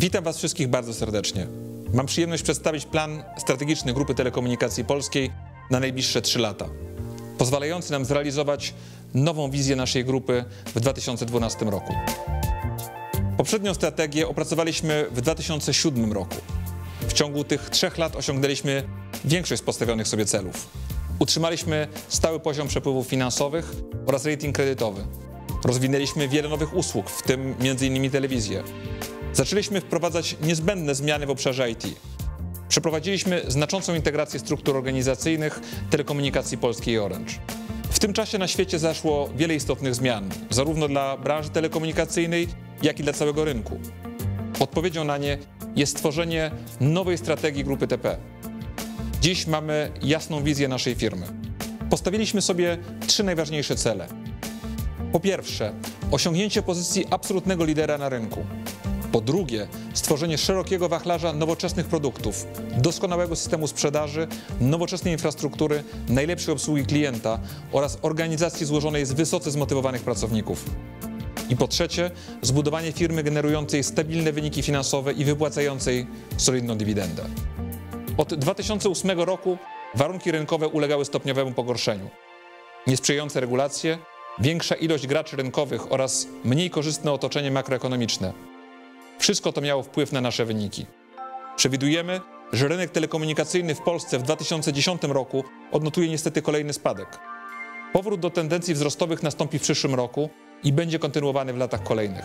Witam Was wszystkich bardzo serdecznie. Mam przyjemność przedstawić plan strategiczny Grupy Telekomunikacji Polskiej na najbliższe 3 lata, pozwalający nam zrealizować nową wizję naszej grupy w 2012 roku. Poprzednią strategię opracowaliśmy w 2007 roku. W ciągu tych trzech lat osiągnęliśmy większość postawionych sobie celów. Utrzymaliśmy stały poziom przepływów finansowych oraz rating kredytowy. Rozwinęliśmy wiele nowych usług, w tym m.in. telewizję. Zaczęliśmy wprowadzać niezbędne zmiany w obszarze IT. Przeprowadziliśmy znaczącą integrację struktur organizacyjnych telekomunikacji polskiej Orange. W tym czasie na świecie zaszło wiele istotnych zmian, zarówno dla branży telekomunikacyjnej, jak i dla całego rynku. Odpowiedzią na nie jest stworzenie nowej strategii grupy TP. Dziś mamy jasną wizję naszej firmy. Postawiliśmy sobie trzy najważniejsze cele. Po pierwsze, osiągnięcie pozycji absolutnego lidera na rynku. Po drugie, stworzenie szerokiego wachlarza nowoczesnych produktów, doskonałego systemu sprzedaży, nowoczesnej infrastruktury, najlepszej obsługi klienta oraz organizacji złożonej z wysoce zmotywowanych pracowników. I po trzecie, zbudowanie firmy generującej stabilne wyniki finansowe i wypłacającej solidną dywidendę. Od 2008 roku warunki rynkowe ulegały stopniowemu pogorszeniu. Niesprzyjające regulacje, większa ilość graczy rynkowych oraz mniej korzystne otoczenie makroekonomiczne. Wszystko to miało wpływ na nasze wyniki. Przewidujemy, że rynek telekomunikacyjny w Polsce w 2010 roku odnotuje niestety kolejny spadek. Powrót do tendencji wzrostowych nastąpi w przyszłym roku i będzie kontynuowany w latach kolejnych.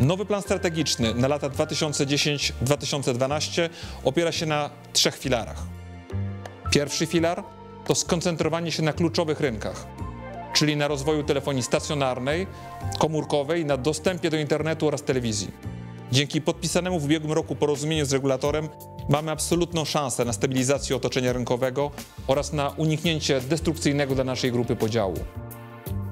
Nowy plan strategiczny na lata 2010-2012 opiera się na trzech filarach. Pierwszy filar to skoncentrowanie się na kluczowych rynkach, czyli na rozwoju telefonii stacjonarnej, komórkowej, na dostępie do internetu oraz telewizji. Dzięki podpisanemu w ubiegłym roku porozumieniu z regulatorem mamy absolutną szansę na stabilizację otoczenia rynkowego oraz na uniknięcie destrukcyjnego dla naszej grupy podziału.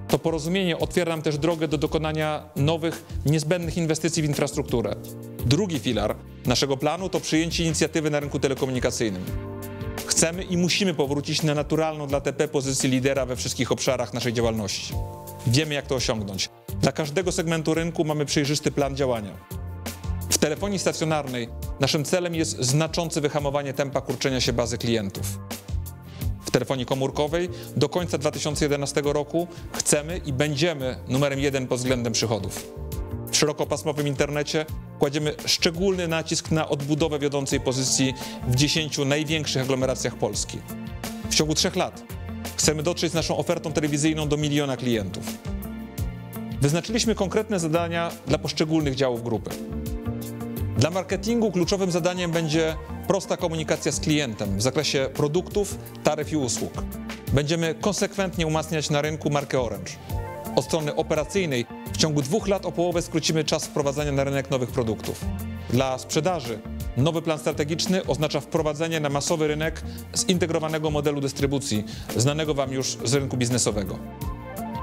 To porozumienie otwiera nam też drogę do dokonania nowych, niezbędnych inwestycji w infrastrukturę. Drugi filar naszego planu to przyjęcie inicjatywy na rynku telekomunikacyjnym. Chcemy i musimy powrócić na naturalną dla TP pozycję lidera we wszystkich obszarach naszej działalności. Wiemy, jak to osiągnąć. Dla każdego segmentu rynku mamy przejrzysty plan działania. W telefonii stacjonarnej naszym celem jest znaczące wyhamowanie tempa kurczenia się bazy klientów. W telefonii komórkowej do końca 2011 roku chcemy i będziemy numerem jeden pod względem przychodów. Szerokopasmowym internecie kładziemy szczególny nacisk na odbudowę wiodącej pozycji w 10 największych aglomeracjach Polski. W ciągu trzech lat chcemy dotrzeć z naszą ofertą telewizyjną do miliona klientów. Wyznaczyliśmy konkretne zadania dla poszczególnych działów grupy. Dla marketingu kluczowym zadaniem będzie prosta komunikacja z klientem w zakresie produktów, taryf i usług. Będziemy konsekwentnie umacniać na rynku markę Orange. Od strony operacyjnej w ciągu dwóch lat o połowę skrócimy czas wprowadzania na rynek nowych produktów. Dla sprzedaży nowy plan strategiczny oznacza wprowadzenie na masowy rynek zintegrowanego modelu dystrybucji, znanego Wam już z rynku biznesowego.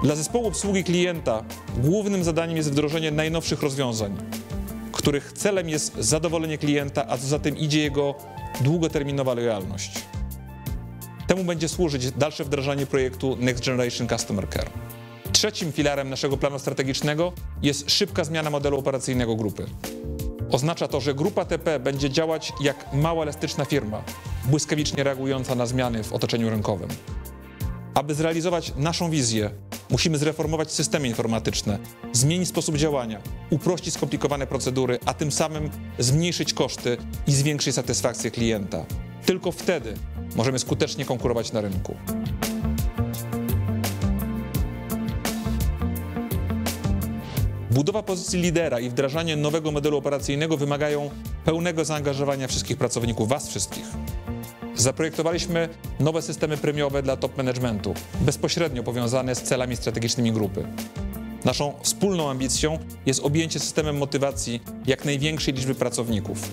Dla zespołu obsługi klienta głównym zadaniem jest wdrożenie najnowszych rozwiązań, których celem jest zadowolenie klienta, a co za tym idzie jego długoterminowa lojalność. Temu będzie służyć dalsze wdrażanie projektu Next Generation Customer Care. Trzecim filarem naszego planu strategicznego jest szybka zmiana modelu operacyjnego grupy. Oznacza to, że grupa TP będzie działać jak mała elastyczna firma, błyskawicznie reagująca na zmiany w otoczeniu rynkowym. Aby zrealizować naszą wizję, musimy zreformować systemy informatyczne, zmienić sposób działania, uprościć skomplikowane procedury, a tym samym zmniejszyć koszty i zwiększyć satysfakcję klienta. Tylko wtedy możemy skutecznie konkurować na rynku. Budowa pozycji lidera i wdrażanie nowego modelu operacyjnego wymagają pełnego zaangażowania wszystkich pracowników, Was wszystkich. Zaprojektowaliśmy nowe systemy premiowe dla top managementu, bezpośrednio powiązane z celami strategicznymi grupy. Naszą wspólną ambicją jest objęcie systemem motywacji jak największej liczby pracowników.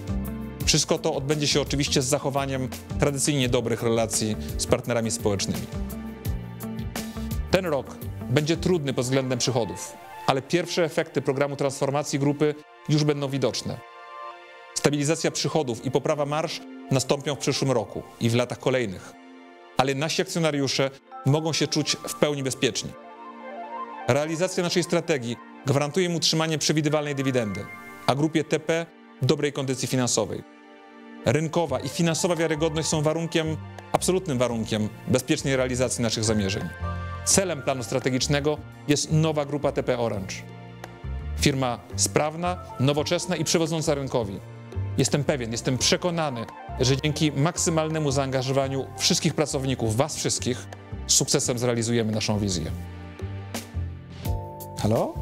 Wszystko to odbędzie się oczywiście z zachowaniem tradycyjnie dobrych relacji z partnerami społecznymi. Ten rok będzie trudny pod względem przychodów, ale pierwsze efekty programu transformacji grupy już będą widoczne. Stabilizacja przychodów i poprawa marsz nastąpią w przyszłym roku i w latach kolejnych, ale nasi akcjonariusze mogą się czuć w pełni bezpieczni. Realizacja naszej strategii gwarantuje im utrzymanie przewidywalnej dywidendy, a grupie TP dobrej kondycji finansowej. Rynkowa i finansowa wiarygodność są warunkiem, absolutnym warunkiem bezpiecznej realizacji naszych zamierzeń. Celem planu strategicznego jest nowa grupa TP Orange. Firma sprawna, nowoczesna i przewodząca rynkowi. Jestem pewien, jestem przekonany, że dzięki maksymalnemu zaangażowaniu wszystkich pracowników, Was wszystkich, sukcesem zrealizujemy naszą wizję. Halo?